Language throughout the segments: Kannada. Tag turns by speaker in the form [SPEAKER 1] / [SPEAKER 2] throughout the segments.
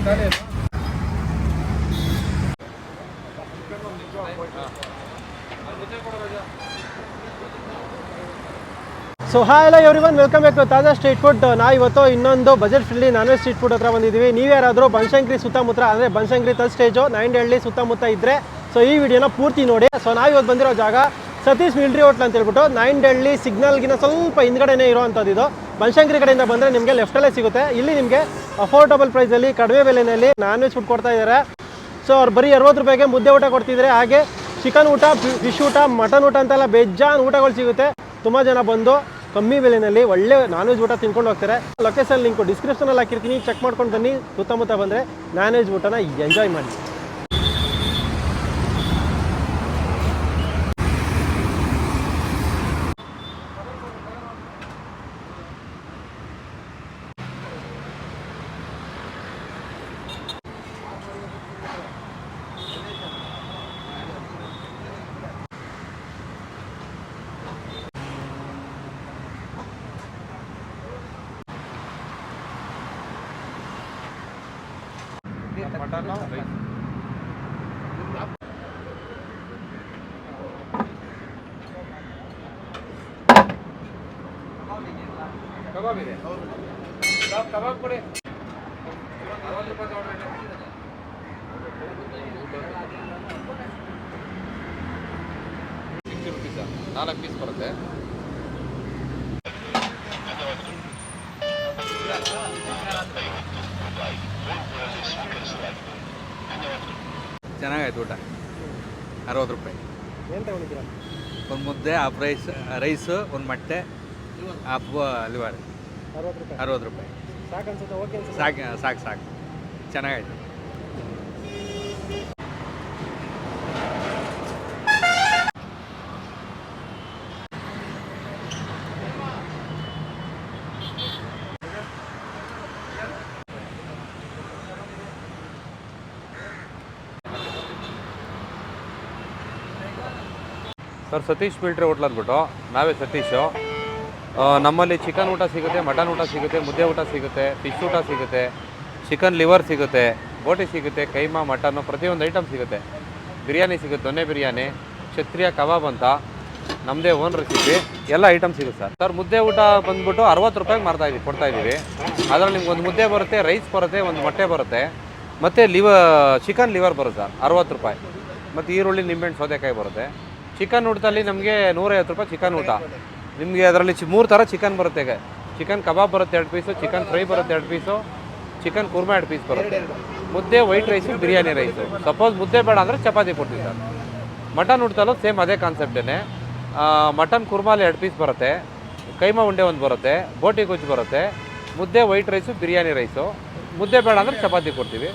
[SPEAKER 1] ಸೊ ಹಾಯ್ ಎಲ್ಲ everyone welcome back Taaza street food ನಾ ಇವತ್ತು ಇನ್ನೊಂದು budget friendly non veg street food ಹತ್ರ ಬಂದಿದ್ದೀವಿ. ನೀವು ಯಾರಾದರೂ ಬನಶಂಕರಿ ಸುತ್ತಮುತ್ತ, ಅಂದರೆ ಬನಶಂಕರಿ ತಲ್ ಸ್ಟೇಜು ನೈನ್ ಹಳ್ಳಿ ಸುತ್ತಮುತ್ತ ಇದ್ದರೆ ಸೊ ಈ ವಿಡಿಯೋನ ಪೂರ್ತಿ ನೋಡಿ. ಸೊ ನಾವು ಇವತ್ತು ಬಂದಿರೋ ಜಾಗ ಸತೀಶ್ ಮಿಲ್ಟ್ರಿ ಹೋಟ್ಲ್ ಅಂತ ಹೇಳ್ಬಿಟ್ಟು ನೈನ್ ಹಳ್ಳಿ ಸಿಗ್ನಲ್ಗಿನ ಸ್ವಲ್ಪ ಹಿಂದ್ಗಡೆನೇ ಇರೋವಂಥದ್ದು ಇದು. ಬನಶಂಕರಿ ಕಡೆಯಿಂದ ಬಂದರೆ ನಿಮಗೆ ಲೆಫ್ಟಲ್ಲೇ ಸಿಗುತ್ತೆ. ಇಲ್ಲಿ ನಿಮಗೆ ಅಫೋರ್ಡಬಲ್ ಪ್ರೈಸಲ್ಲಿ ಕಡಿಮೆ ಬೆಲೆಯಲ್ಲಿ ನಾನ್ ವೆಜ್ ಫುಡ್ ಕೊಡ್ತಾ ಇದ್ದಾರೆ. ಸೊ ಅವ್ರು ಬರೀ ಅರವತ್ತು ರೂಪಾಯಿಗೆ ಮುದ್ದೆ ಊಟ ಕೊಡ್ತಿದ್ದಾರೆ ಹಾಗೆ ಚಿಕನ್ ಊಟ ಫಿಶ್ ಊಟ ಮಟನ್ ಊಟ ಅಂತೆಲ್ಲ ಬೇಜಾನ್ ಊಟಗಳು ಸಿಗುತ್ತೆ. ತುಂಬ ಜನ ಬಂದು ಕಮ್ಮಿ ಬೆಲೆಯಲ್ಲಿ ಒಳ್ಳೆ ನಾನ್ ವೆಜ್ ಊಟ ತಿನ್ಕೊಂಡು ಹೋಗ್ತಾರೆ. ಲೊಕೇಶನ್ ಲಿಂಕು ಡಿಸ್ಕ್ರಿಪ್ಷನಲ್ಲಿ ಹಾಕಿರ್ತೀನಿ. ಚೆಕ್ ಮಾಡ್ಕೊಂಡು ಬನ್ನಿ. ಸುತ್ತಮುತ್ತ ಬಂದರೆ ನಾನ್ ವೆಜ್ ಊಟನ ಎಂಜಾಯ್ ಮಾಡಿ.
[SPEAKER 2] ಕಬಾಬ್ ಇದೆ ಕಬಾಬ್ ಕೊಡಿ ರುಪೀಸಾ ನಾಲ್ಕು ಪೀಸ್ ಬರುತ್ತೆ. ಚೆನ್ನಾಗಾಯ್ತು ಊಟ. ಅರವತ್ತು ರೂಪಾಯಿ.
[SPEAKER 1] ಏನು ತಗೊಂಡಿದ್ದೀರಾ?
[SPEAKER 2] ಒಂದು ಮುದ್ದೆ ಹಾಫ್ ರೈಸ್ ರೈಸು ಒಂದು ಮೊಟ್ಟೆ ಹಾಫ್ ಲಿವರ್
[SPEAKER 1] ಅರವತ್ತು ರೂಪಾಯಿ.
[SPEAKER 2] ಅರವತ್ತು ರೂಪಾಯಿ.
[SPEAKER 1] ಸಾಕು ಅನ್ಸುತ್ತೆ ಓಕೆ ಅನ್ಸುತ್ತೆ?
[SPEAKER 2] ಸಾಕು ಸಾಕು ಸಾಕು. ಚೆನ್ನಾಗಾಯ್ತು. ಸರ್, ಸತೀಶ್ ಮಿಲ್ಟ್ರಿ ಹೋಟ್ಲ್ ಅಂದ್ಬಿಟ್ಟು, ನಾವೇ ಸತೀಶು. ನಮ್ಮಲ್ಲಿ ಚಿಕನ್ ಊಟ ಸಿಗುತ್ತೆ, ಮಟನ್ ಊಟ ಸಿಗುತ್ತೆ, ಮುದ್ದೆ ಊಟ ಸಿಗುತ್ತೆ ಫಿಶ್ ಊಟ ಸಿಗುತ್ತೆ, ಚಿಕನ್ ಲಿವರ್ ಸಿಗುತ್ತೆ, ಬೋಟಿ ಸಿಗುತ್ತೆ, ಕೈಮಾ, ಮಟನ್ನು, ಪ್ರತಿಯೊಂದು ಐಟಮ್ ಸಿಗುತ್ತೆ. ಬಿರಿಯಾನಿ ಸಿಗುತ್ತೆ ದೊನ್ನೆ ಬಿರಿಯಾನಿ, ಕ್ಷತ್ರಿಯ ಕಬಾಬ್ ಅಂತ ನಮ್ಮದೇ ಓನ್ ರೆಸಿಪಿ ಎಲ್ಲ ಐಟಮ್ ಸಿಗುತ್ತೆ ಸರ್. ಸರ್, ಮುದ್ದೆ ಊಟ ಬಂದ್ಬಿಟ್ಟು ಅರವತ್ತು ರೂಪಾಯಿಗೆ ಮಾರ್ತಾ ಇದ್ದೀವಿ, ಕೊಡ್ತಾ ಇದ್ದೀವಿ. ಅದರಲ್ಲಿ ನಿಮ್ಗೆ ಒಂದು ಮುದ್ದೆ ಬರುತ್ತೆ ರೈಸ್ ಬರುತ್ತೆ, ಒಂದು ಮೊಟ್ಟೆ ಬರುತ್ತೆ. ಮತ್ತು ಲಿವ, ಚಿಕನ್ ಲಿವರ್ ಬರುತ್ತೆ ಸರ್, ಅರವತ್ತು ರೂಪಾಯಿ. ಮತ್ತು ಈರುಳ್ಳಿ, ನಿಂಬೆಹಣ್ಣು, ಸೌತೆಕಾಯಿ ಬರುತ್ತೆ. ಚಿಕನ್ ಊಟದಲ್ಲಿ ನಮಗೆ ನೂರೈವತ್ತು ರೂಪಾಯಿ ಚಿಕನ್ ಊಟ. ನಿಮಗೆ ಅದರಲ್ಲಿ ಮೂರು ಥರ ಚಿಕನ್ ಬರುತ್ತೆ ಈಗ. ಚಿಕನ್ ಕಬಾಬ್ ಬರುತ್ತೆ ಎರಡು ಪೀಸು, ಚಿಕನ್ ಫ್ರೈ ಬರುತ್ತೆ ಎರಡು ಪೀಸು, ಚಿಕನ್ ಕುರ್ಮಾ ಎರಡು ಪೀಸ್ ಬರುತ್ತೆ. ಮುದ್ದೆ white rice, biryani rice. Suppose ಮುದ್ದೆ ಬೇಡ ಅಂದರೆ ಚಪಾತಿ ಕೊಡ್ತೀವಿ ಸರ್. ಮಟನ್ ಊಟದಲ್ಲೂ ಸೇಮ್ ಅದೇ ಕಾನ್ಸೆಪ್ಟೇ ಮಟನ್ ಕುರ್ಮಾಲಿ ಎರಡು ಪೀಸ್ ಬರುತ್ತೆ. ಕೈಮಾ ಉಂಡೆ ಒಂದು ಬರುತ್ತೆ. ಬೋಟಿ ಗೊಜ್ಜು ಬರುತ್ತೆ. ಮುದ್ದೆ ವೈಟ್ ರೈಸು, ಬಿರಿಯಾನಿ ರೈಸು. ಮುದ್ದೆ ಬೇಡ ಅಂದರೆ ಚಪಾತಿ ಕೊಡ್ತೀವಿ.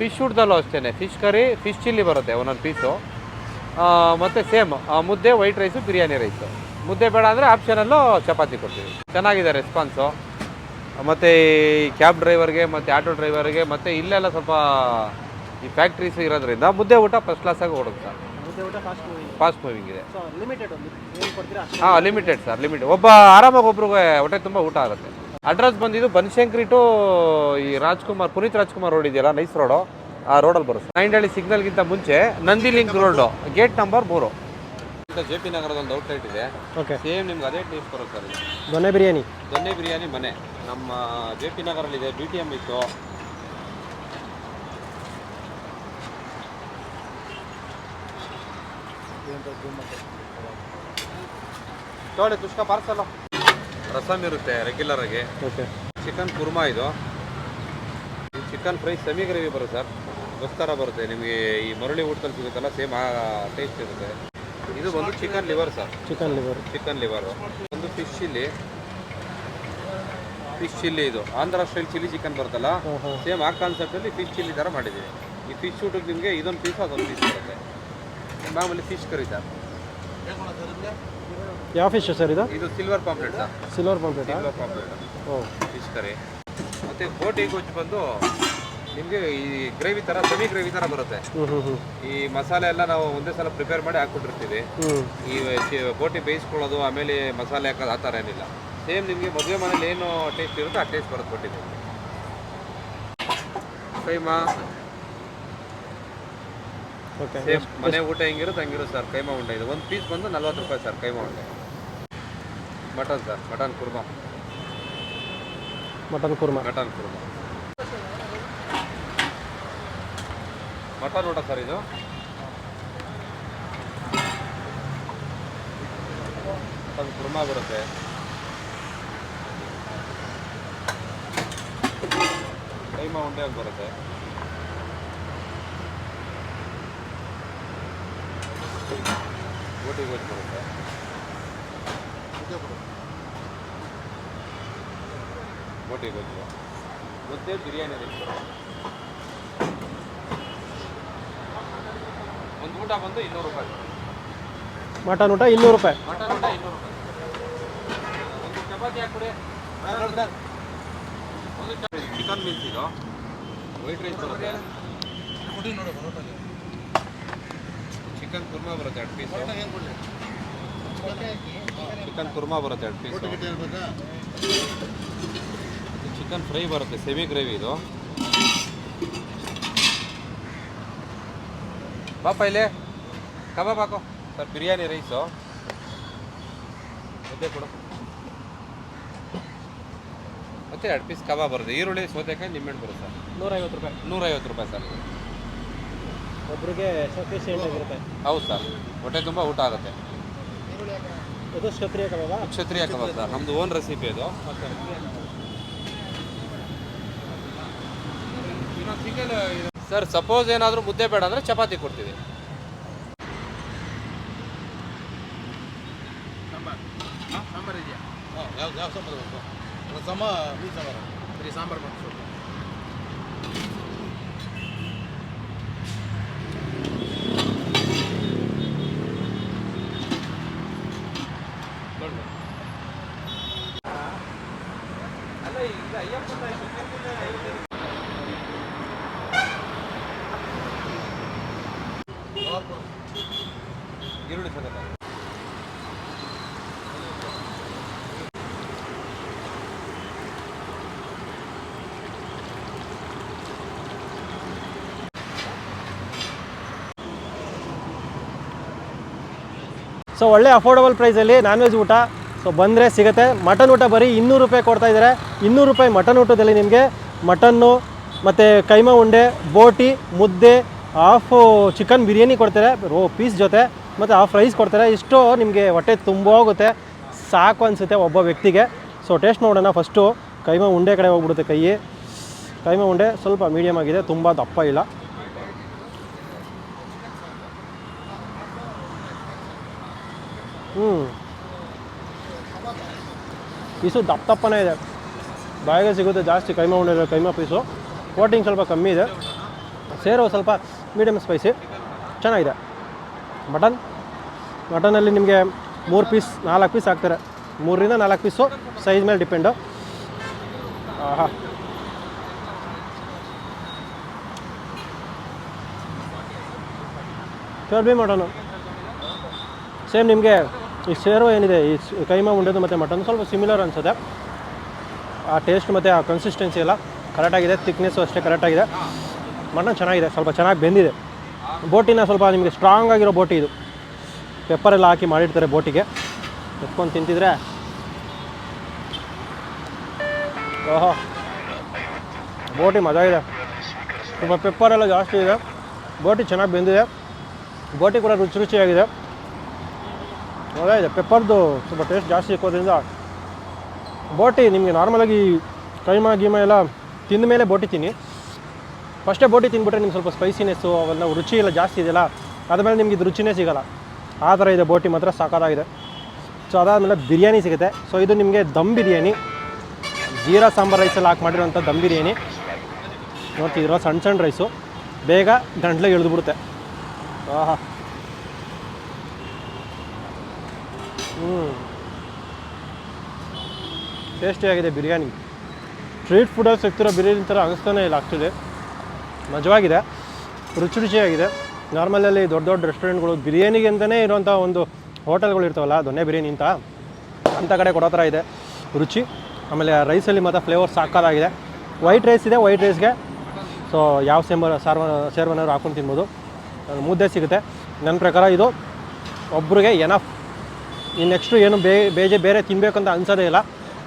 [SPEAKER 2] ಫಿಶ್ ಊಟದಲ್ಲೂ ಅಷ್ಟೇ ಫಿಶ್ ಕರಿ, ಫಿಶ್ ಚಿಲ್ಲಿ ಬರುತ್ತೆ ಒಂದೊಂದು ಪೀಸು. ಮತ್ತು ಸೇಮ್ ಮುದ್ದೆ ವೈಟ್ ರೈಸು ಬಿರಿಯಾನಿ ರೈಸು ಮುದ್ದೆ ಬೇಡ ಅಂದರೆ ಆಪ್ಷನಲ್ಲೂ ಚಪಾತಿ ಕೊಡ್ತೀವಿ. ಚೆನ್ನಾಗಿದೆ ರೆಸ್ಪಾನ್ಸು ಮತ್ತು ಈ ಕ್ಯಾಬ್ ಡ್ರೈವರ್ಗೆ ಮತ್ತು ಆಟೋ ಡ್ರೈವರ್ಗೆ ಮತ್ತು ಇಲ್ಲೆಲ್ಲ ಸ್ವಲ್ಪ ಈ ಫ್ಯಾಕ್ಟ್ರೀಸ್ ಇರೋದ್ರಿಂದ ಮುದ್ದೆ ಊಟ ಫಸ್ಟ್ ಕ್ಲಾಸಾಗಿ ಓಡುತ್ತೆ ಸರ್.
[SPEAKER 1] ಮುದ್ದೆ ಊಟ ಫಾಸ್ಟ್ ಮೂವಿ
[SPEAKER 2] ಫಾಸ್ಟ್ ಮೂವಿಂಗ್ ಇದೆ. ಹಾಂ ಲಿಮಿಟೆಡ್ ಸರ್ ಲಿಮಿಟೆಡ್ ಒಬ್ಬ ಆರಾಮಾಗಿ ಒಬ್ರಿಗೆ ಹೊಟ್ಟೆ ತುಂಬ ಊಟ ಆಗುತ್ತೆ. ಅಡ್ರೆಸ್ ಬಂದಿದ್ದು ಬನಶಂಕ್ರಿ ಟು ಈ ರಾಜ್ಕುಮಾರ್ ಪುನೀತ್ ರಾಜ್ಕುಮಾರ್ ರೋಡ್ ಇದೆಯಲ್ಲ ನೈಸ್ ರೋಡು ಆ ರೋಡಲ್ಲಿ ಬರುತ್ತೆ. ನೈಂಡಳ್ಳಿ ಸಿಗ್ನಲ್ಗಿಂತ ಮುಂಚೆ Nandi link road gate number ಮೂರು. ಜೆ ಪಿ ನಗರದ ಒಂದು ಔಟ್ಲೆಟ್ ಇದೆ.
[SPEAKER 1] ಓಕೆ.
[SPEAKER 2] ಸೇಮ್ ನಿಮ್ಗೆ ಅದೇ ಟೇಸ್ಟ್ ಬರುತ್ತೆ ಸರ್ ಇದು
[SPEAKER 1] ದೊನ್ನೆ ಬಿರಿಯಾನಿ.
[SPEAKER 2] ದೊನ್ನೆ ಬಿರಿಯಾನಿ ಮನೆ. ನಮ್ಮ ಜೆ ಪಿ ನಗರಲ್ಲಿದೆ ಬಿ ಟಿ ಎಂ ಇತ್ತು. ನೋಡಿ ತುಷ್ಕ ಪಾರ್ಸಲ್ ರಸಮ್ ಇರುತ್ತೆ ರೆಗ್ಯುಲರ್ ಆಗಿ.
[SPEAKER 1] ಓಕೆ.
[SPEAKER 2] ಚಿಕನ್ ಕುರ್ಮಾ ಇದು. ಚಿಕನ್ ಫ್ರೈ ಸೆಮಿ ಗ್ರೇವಿ ಬರುತ್ತೆ ಸರ್ ಗೊಸ್ತರ ಬರುತ್ತೆ. ನಿಮಗೆ ಈ ಮರಳಿ ಊಟದಲ್ಲಿ ಸಿಗುತ್ತಲ್ಲ ಸೇಮ್ ಆ ಟೇಸ್ಟ್ ಇರುತ್ತೆ. ಇದು ಒಂದು chicken liver sir
[SPEAKER 1] chicken liver
[SPEAKER 2] chicken liver ಒಂದು ಫಿಶ್ ಚಿಲ್ಲಿ ಫಿಶ್ ಚಿಲ್ಲಿ ಇದು. ಆಂಧ್ರ ಸ್ಟೈಲ್ ಚಿಲ್ಲಿ ಚಿಕನ್ ಬರುತ್ತಲ್ಲ ಸೇಮ್ ಆ ಕಾನ್ಸೆಪ್ಟಲ್ಲಿ ಫಿಶ್ ಚಿಲ್ಲಿ ಥರ ಮಾಡಿದ್ದೀವಿ. ಈ ಫಿಶ್ ಊಟಕ್ಕೆ ನಿಮಗೆ ಇದೊಂದು ಪೀಸ್ ಅದೊಂದು ಪೀಸ್ ಬರುತ್ತೆ. ಮಾಮೂಲಿ ಫಿಶ್ ಕರಿ ಸರ್
[SPEAKER 1] ಯಾವ ಫಿಶ್ ಸರ್ ಇದು?
[SPEAKER 2] ಇದು silver pomfret sir
[SPEAKER 1] silver pomfret
[SPEAKER 2] silver pomfret
[SPEAKER 1] ಓ.
[SPEAKER 2] ಫಿಶ್ ಕರಿ ಮತ್ತು ಬೋಟಿ ಗೊಜ್ಜು ಬಂದು ನಿಮಗೆ ಈ ಗ್ರೇವಿ ತರ ಸೆಮಿ ಗ್ರೇವಿ ತರ ಬರುತ್ತೆ. ಈ ಮಸಾಲೆ ಎಲ್ಲ ನಾವು ಒಂದೇ ಸಲ ಪ್ರಿಪೇರ್ ಮಾಡಿ ಹಾಕ್ಬಿಟ್ಟಿರ್ತೀವಿ ಈ ಚಿ- ಬೋಟಿ ಬೇಯಿಸ್ಕೊಳ್ಳೋದು ಆಮೇಲೆ ಮಸಾಲೆ ಹಾಕೋದು ಆ ಥರ ಏನಿಲ್ಲ. ಸೇಮ್ ನಿಮಗೆ ಮದುವೆ ಮನೇಲಿ ಏನು ಟೇಸ್ಟ್ ಇರುತ್ತೋ ಆ ಟೇಸ್ಟ್ ಬರುತ್ತೆ ಕೊಟ್ಟಿದ್ದೀವಿ ಕೈಮಾ
[SPEAKER 1] ಓಕೆ
[SPEAKER 2] ಸೇಮ್ ಮನೆ ಊಟ ಹೆಂಗಿರುತ್ತೆ ಹಂಗಿರುತ್ತೆ ಸರ್. ಕೈಮಾ ಉಂಡೆ. ಇದು ಒಂದು ಪೀಸ್ ಬಂದು ನಲ್ವತ್ತು ರೂಪಾಯಿ ಸರ್ ಕೈಮಾ ಉಂಡೆ. Mutton sir mutton kurma.
[SPEAKER 1] Mutton kurma.
[SPEAKER 2] Mutton kurma. Mutton ಊಟ ಸರ್ ಇದು? ಮಟನ್ ಕುರ್ಮಾ ಬರುತ್ತೆ. ಕೈಮಾ ಉಂಡೆ ಬರುತ್ತೆ. ಬೋಟಿ ಗೋಜ್ ಬರುತ್ತೆ. ಬೋಟಿ ಗೊಜ್ಜು ಮತ್ತೆ ಬಿರಿಯಾನಿ ಒಂದು ಊಟ ಬಂದು ಇನ್ನೂರು ರೂಪಾಯಿ.
[SPEAKER 1] ಮಟನ್ ಊಟ ಇನ್ನೂರು ರೂಪಾಯಿ.
[SPEAKER 2] ಮಟನ್ ಊಟ ಇನ್ನೂರು ರೂಪಾಯಿ. ಒಂದು ಚಪಾತಿ ಹಾಕ್ಬಿಡಿ. ಒಂದು ಚಿಕನ್ ಮೀಲ್ಸ್ ಇದು. ವೈಟ್ ರೈಸ್ ಬರುತ್ತೆ. ಚಿಕನ್ ಕುರ್ಮಾ ಬರುತ್ತೆ ಎರಡು ಪೀಸ್ ಚಿಕನ್ ಕುರ್ಮಾ ಬರುತ್ತೆ ಎರಡು ಪೀಸ್ ಚಿಕನ್ ಫ್ರೈ ಬರುತ್ತೆ ಸೆಮಿ ಗ್ರೇವಿ ಇದು. ಪಾಪ ಇಲ್ಲಿ? ಕಬಾಬ್ ಹಾಕೋ. ಸರ್ ಬಿರಿಯಾನಿ ರೈಸು ಮುದ್ದೆ ಕೊಡು. ಮತ್ತೆ ಎರಡು ಪೀಸ್ ಕಬಾಬ್ ಬರುತ್ತೆ. ಈರುಳ್ಳಿ ಸೌತೆಕಾಯಿ ನಿಂಬೆಹಣ್ಣು ಬರುತ್ತೆ ಸರ್.
[SPEAKER 1] ನೂರೈವತ್ತು ರೂಪಾಯಿ.
[SPEAKER 2] ನೂರೈವತ್ತು ರೂಪಾಯಿ ಸರ್.
[SPEAKER 1] ಒಬ್ಬರಿಗೆ
[SPEAKER 2] ಹೌದು ಸರ್. ಹೊಟ್ಟೆ ತುಂಬ ಊಟ ಆಗುತ್ತೆ.
[SPEAKER 1] ಇದು ಕ್ಷತ್ರಿಯ ಕಬಾಬಾ?
[SPEAKER 2] Kshatriya kebab sir. ನಮ್ಮದು ಓನ್ ರೆಸಿಪಿ ಅದು ಸರ್ ಸಪೋಸ್ ಏನಾದರೂ ಮುದ್ದೆ ಬೇಡ ಅಂದರೆ ಚಪಾತಿ ಕೊಡ್ತೀವಿ.
[SPEAKER 3] ಸಾಂಬಾರ್. ಇದೆಯಾ? ಯಾವ ಯಾವ ಸಾಂಬಾರು ಬೇಕು? ರಸಮ ಮೀನು ಸಾಂಬಾರು. ಬರೀ ಸಾಂಬಾರು ಮಾಡ್ಸು
[SPEAKER 1] ಸೊ ಒಳ್ಳೆ ಅಫೋರ್ಡಬಲ್ ಪ್ರೈಸಲ್ಲಿ ನಾನ್ ವೆಜ್ ಊಟ. ಸೊ ಬಂದರೆ ಸಿಗುತ್ತೆ. ಮಟನ್ ಊಟ ಬರೀ ಇನ್ನೂರು ರೂಪಾಯಿ ಕೊಡ್ತಾ ಇದ್ದಾರೆ. ಇನ್ನೂರು ರೂಪಾಯಿ ಮಟನ್ ಊಟದಲ್ಲಿ ನಿಮಗೆ ಮಟನ್ನು ಮತ್ತು ಕೈಮಾ ಉಂಡೆ, ಬೋಟಿ, ಮುದ್ದೆ ಹಾಫು ಚಿಕನ್ ಬಿರಿಯಾನಿ ಕೊಡ್ತಾರೆ. ರೋ ಪೀಸ್ ಜೊತೆ. ಮತ್ತು ಆ ಫ್ರೈಸ್ ಕೊಡ್ತಾರೆ. ಇಷ್ಟು ನಿಮಗೆ ಹೊಟ್ಟೆ ತುಂಬ ಹೋಗುತ್ತೆ. ಸಾಕು ಅನಿಸುತ್ತೆ ಒಬ್ಬ ವ್ಯಕ್ತಿಗೆ. ಸೊ ಟೇಸ್ಟ್ ನೋಡೋಣ ಫಸ್ಟು ಕೈಮ ಉಂಡೆ ಕಡೆ ಹೋಗ್ಬಿಡುತ್ತೆ ಕೈ. ಕೈಮ ಉಂಡೆ ಸ್ವಲ್ಪ ಮೀಡಿಯಮ್ ಆಗಿದೆ. ತುಂಬ ದಪ್ಪ ಇಲ್ಲ. ಹ್ಞೂ ಪೀಸು ದಪ್ಪ ದಪ್ಪನೇ ಇದೆ. ಬಾಯಿಗೆ ಸಿಗುತ್ತೆ ಜಾಸ್ತಿ ಕೈಮ ಉಂಡೆ ಕೈಮಾ ಪೀಸು. ಕೋಟಿಂಗ್ ಸ್ವಲ್ಪ ಕಮ್ಮಿ ಇದೆ. ಸೇರೋ ಸ್ವಲ್ಪ ಮೀಡಿಯಮ್ ಸ್ಪೈಸಿ ಚೆನ್ನಾಗಿದೆ. ಮಟನ್. ಮಟನಲ್ಲಿ ನಿಮಗೆ ಮೂರು ಪೀಸ್, ನಾಲ್ಕು ಪೀಸ್ ಹಾಕ್ತಾರೆ ಮೂರರಿಂದ ನಾಲ್ಕು ಪೀಸು ಸೈಜ್ ಮೇಲೆ ಡಿಪೆಂಡು. ಆಹಾ. ಚರ್ಬಿ ಮಟನು. ಸೇಮ್ ನಿಮಗೆ ಈ ಸೇರು ಏನಿದೆ, ಈ ಕೈಮಾ ಉಂಡೆದು ಮತ್ತು ಮಟನ್ ಸ್ವಲ್ಪ ಸಿಮಿಲರ್ ಅನಿಸುತ್ತೆ. ಆ ಟೇಸ್ಟ್ ಮತ್ತು ಆ ಕನ್ಸಿಸ್ಟೆನ್ಸಿ ಎಲ್ಲ ಕರೆಕ್ಟಾಗಿದೆ ಥಿಕ್ನೆಸ್ಸು ಅಷ್ಟೇ ಕರೆಕ್ಟಾಗಿದೆ ಮಟನ್ ಚೆನ್ನಾಗಿದೆ, ಸ್ವಲ್ಪ ಚೆನ್ನಾಗಿ ಬೆಂದಿದೆ. ಬೋಟಿನ ಸ್ವಲ್ಪ ನಿಮಗೆ ಸ್ಟ್ರಾಂಗ್ ಆಗಿರೋ ಬೋಟಿ ಇದು. ಪೆಪ್ಪರ್ ಎಲ್ಲ ಹಾಕಿ ಮಾಡಿರ್ತಾರೆ ಬೋಟಿಗೆ. ಎತ್ಕೊಂಡು ತಿಂತಿದ್ರೆ. ಓಹೋ. ಬೋಟಿ ಮಜಾ ಇದೆ. ತುಂಬ ಪೆಪ್ಪರ್ ಎಲ್ಲ ಜಾಸ್ತಿ ಇದೆ. ಬೋಟಿ ಚೆನ್ನಾಗಿ ಬೆಂದಿದೆ. ಬೋಟಿ ಕೂಡ ರುಚಿ ರುಚಿಯಾಗಿದೆ. ಮಜಾ ಇದೆ. ಪೆಪ್ಪರ್ದು ಸ್ವಲ್ಪ ಟೇಸ್ಟ್ ಜಾಸ್ತಿ ಇಕ್ಕೋದ್ರಿಂದ ಬೋಟಿ ನಿಮಗೆ ನಾರ್ಮಲಾಗಿ ಕೈಮಾ ಗೀಮಾ ಎಲ್ಲ ತಿಂದ ಮೇಲೆ ಬೋಟಿ ತಿನ್ನಿ. ಫಸ್ಟೇ ಬೋಟಿ ತಿಂದ್ಬಿಟ್ರೆ ನಿಮ್ಗೆ ಸ್ವಲ್ಪ ಸ್ಪೈಸಿನೆಸ್ಸು ಅವೆಲ್ಲ ರುಚಿ ಎಲ್ಲ ಜಾಸ್ತಿ ಇದೆಯಲ್ಲ ಅದಾದಮೇಲೆ ನಿಮ್ಗೆ ಇದು ರುಚಿನೇ ಸಿಗೋಲ್ಲ. ಆ ಥರ ಇದೆ ಬೋಟಿ ಮಾತ್ರ ಸಾಕಾಗಿದೆ ಸೊ ಅದಾದಮೇಲೆ ಬಿರಿಯಾನಿ ಸಿಗುತ್ತೆ. ಸೊ ಇದು ನಿಮಗೆ ದಮ್ ಬಿರಿಯಾನಿ. ಜೀರಾ ಸಾಂಬಾರ್ ರೈಸಲ್ಲಿ ಹಾಕಿ ಮಾಡಿರೋಂಥ ದಮ್ ಬಿರಿಯಾನಿ. ನೋಡ್ತಿದ್ದೀರೋ ಸಣ್ಣ ಸಣ್ಣ ರೈಸು ಬೇಗ ಗಂಟ್ಲಿಗೆ ಇಳಿದ್ಬಿಡುತ್ತೆ ಆಹಾ. ಹ್ಞೂ ಟೇಸ್ಟಿಯಾಗಿದೆ ಬಿರಿಯಾನಿ. ಸ್ಟ್ರೀಟ್ ಫುಡಲ್ಲಿ ಸಿಗ್ತಿರೋ ಬಿರಿಯಾನಿ ಥರ ಅನಿಸ್ತಾನೆ ಇಲ್ಲ ಆ್ಯಕ್ಚುಲಿ ಮಜವಾಗಿದೆ. ರುಚಿ ರುಚಿಯಾಗಿದೆ ನಾರ್ಮಲಲ್ಲಿ ದೊಡ್ಡ ದೊಡ್ಡ ರೆಸ್ಟೋರೆಂಟ್ಗಳು ಬಿರಿಯಾನಿಗೆ ಅಂತಲೇ ಇರುವಂಥ ಒಂದು ಹೋಟೆಲ್ಗಳು ಇರ್ತಾವಲ್ಲ, ದೊನ್ನೆ ಬಿರಿಯಾನಿ ಅಂತ. ಅಂಥ ಕಡೆ ಕೊಡೋ ಥರ ಇದೆ ರುಚಿ. ಆಮೇಲೆ ರೈಸಲ್ಲಿ ಮತ್ತು ಫ್ಲೇವರ್ ಸಾಕಾಗಿದೆ ವೈಟ್ ರೈಸ್ ಇದೆ, ವೈಟ್ ರೈಸ್ಗೆ. ಸೊ, ಯಾವ ಸೇಂಬರ್, ಸಾರ್ವ, ಸೇರ್ವನಾದ್ರು ಹಾಕೊಂಡು ತಿನ್ಬೋದು. ಮುದ್ದೆ ಸಿಗುತ್ತೆ. ನನ್ನ ಪ್ರಕಾರ ಇದು ಒಬ್ರಿಗೆ ಎನಫ್ ಇನ್ನು ನೆಕ್ಸ್ಟು ಏನು ಬೇ, ಬೇಜೆ ಬೇರೆ ತಿನ್ನಬೇಕು ಅಂತ ಅನ್ಸೋದೇ ಇಲ್ಲ.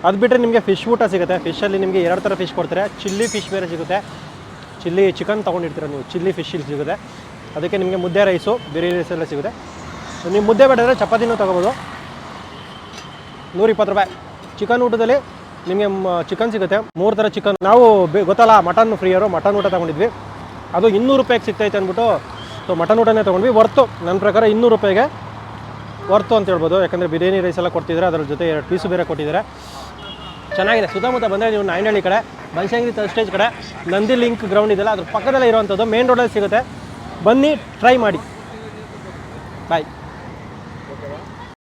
[SPEAKER 1] ಅದು ಬಿಟ್ಟರೆ ನಿಮಗೆ ಫಿಶ್ ಊಟ ಸಿಗುತ್ತೆ. ಫಿಶಲ್ಲಿ ನಿಮಗೆ ಎರಡು ಥರ ಫಿಶ್ ಕೊಡ್ತಾರೆ. ಚಿಲ್ಲಿ ಫಿಶ್ ಬೇರೆ ಸಿಗುತ್ತೆ. ಚಿಲ್ಲಿ ಚಿಕನ್ ತೊಗೊಂಡಿರ್ತೀರ ನೀವು, ಚಿಲ್ಲಿ ಫಿಶ್ ಇಲ್ಲಿ ಸಿಗುತ್ತೆ. ಅದಕ್ಕೆ ನಿಮಗೆ ಮುದ್ದೆ ರೈಸು ಬಿರಿಯಾನಿ ರೈಸ್ ಎಲ್ಲ ಸಿಗುತ್ತೆ. ಸೊ ನೀವು ಮುದ್ದೆ ಬೇಡಿದ್ರೆ ಚಪಾತಿನೂ ತೊಗೋಬೋದು. ನೂರಿಪ್ಪತ್ತು ರೂಪಾಯಿ. ಚಿಕನ್ ಊಟದಲ್ಲಿ ನಿಮಗೆ ಚಿಕನ್ ಸಿಗುತ್ತೆ. ಮೂರು ಥರ ಚಿಕನ್. ನಾವು ಗೊತ್ತಲ್ಲ, ಮಟನ್ ಫ್ರೀಯರು, ಮಟನ್ ಊಟ ತೊಗೊಂಡಿದ್ವಿ. ಅದು ಇನ್ನೂರು ರೂಪಾಯಿಗೆ ಸಿಗ್ತೈತೆ ಅಂದ್ಬಿಟ್ಟು, ಸೊ, ಮಟನ್ ಊಟನೇ ತೊಗೊಂಡ್ವಿ. ಹೊರ್ತು ನನ್ನ ಪ್ರಕಾರ ಇನ್ನೂರು ರೂಪಾಯಿಗೆ ವರ್ತು ಅಂತ ಹೇಳ್ಬೋದು. ಯಾಕಂದರೆ ಬಿರಿಯಾನಿ ರೈಸ್ ಎಲ್ಲ ಕೊಡ್ತಿದ್ದಾರೆ ಅದರ ಜೊತೆ ಎರಡು ಪೀಸು ಬೇರೆ ಕೊಟ್ಟಿದ್ದಾರೆ. ಚೆನ್ನಾಗಿದೆ. ಸುತ್ತಮುತ್ತ ಬಂದರೆ ನೀವು ನಾಯನಹಳ್ಳಿ ಕಡೆ ಬನಶಂಕರಿ ಸ್ಟೇಜ್ ಕಡೆ. ನಂದಿ ಲಿಂಕ್ ಗ್ರೌಂಡ್ ಇದೆಯಲ್ಲ ಅದ್ರ ಪಕ್ಕದಲ್ಲೇ ಇರುವಂಥದ್ದು. ಮೇನ್ ರೋಡಲ್ಲಿ ಸಿಗುತ್ತೆ. ಬನ್ನಿ ಟ್ರೈ ಮಾಡಿ. ಬಾಯ್